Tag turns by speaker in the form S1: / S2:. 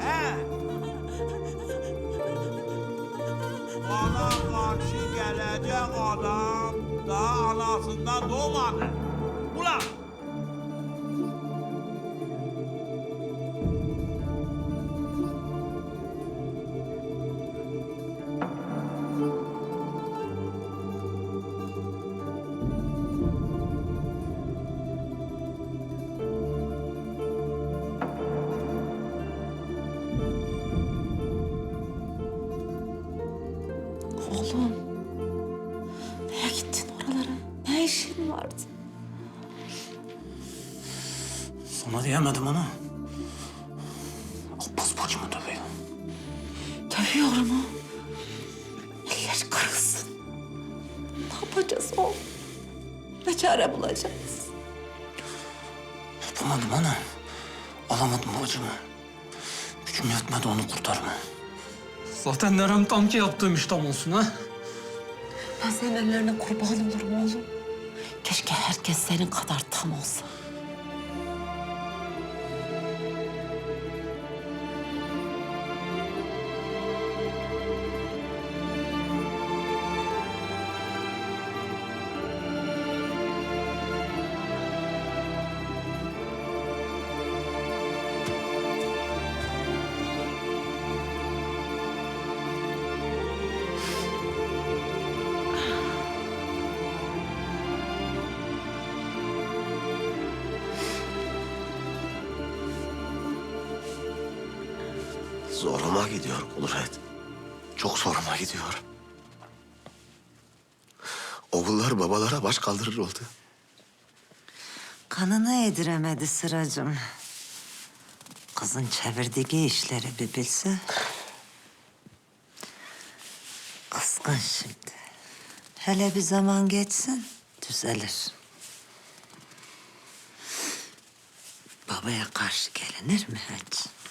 S1: He. Bana karşı gelecek adam daha anasından doğmadı. Ulan!
S2: Sana diyemedim ama. Abbas bacımı dövüyor.
S3: Dövüyor mu? Eller kırılsın. Ne yapacağız oğlum? Ne çare bulacağız?
S2: Yapamadım ana. Alamadım bacımı. Gücüm yetmedi onu kurtarma.
S4: Zaten nerem tam ki yaptığım iş tam olsun ha.
S3: Ben senin ellerine kurban olurum oğlum. Keşke herkes senin kadar tam olsa.
S5: Zoruma gidiyor Kudret. Çok zoruma gidiyor. Oğullar babalara baş kaldırır oldu.
S6: Kanını yediremedi sıracım. Kızın çevirdiği işleri bir bilse. Kızgın şimdi. Hele bir zaman geçsin, düzelir. Babaya karşı gelinir mi hiç?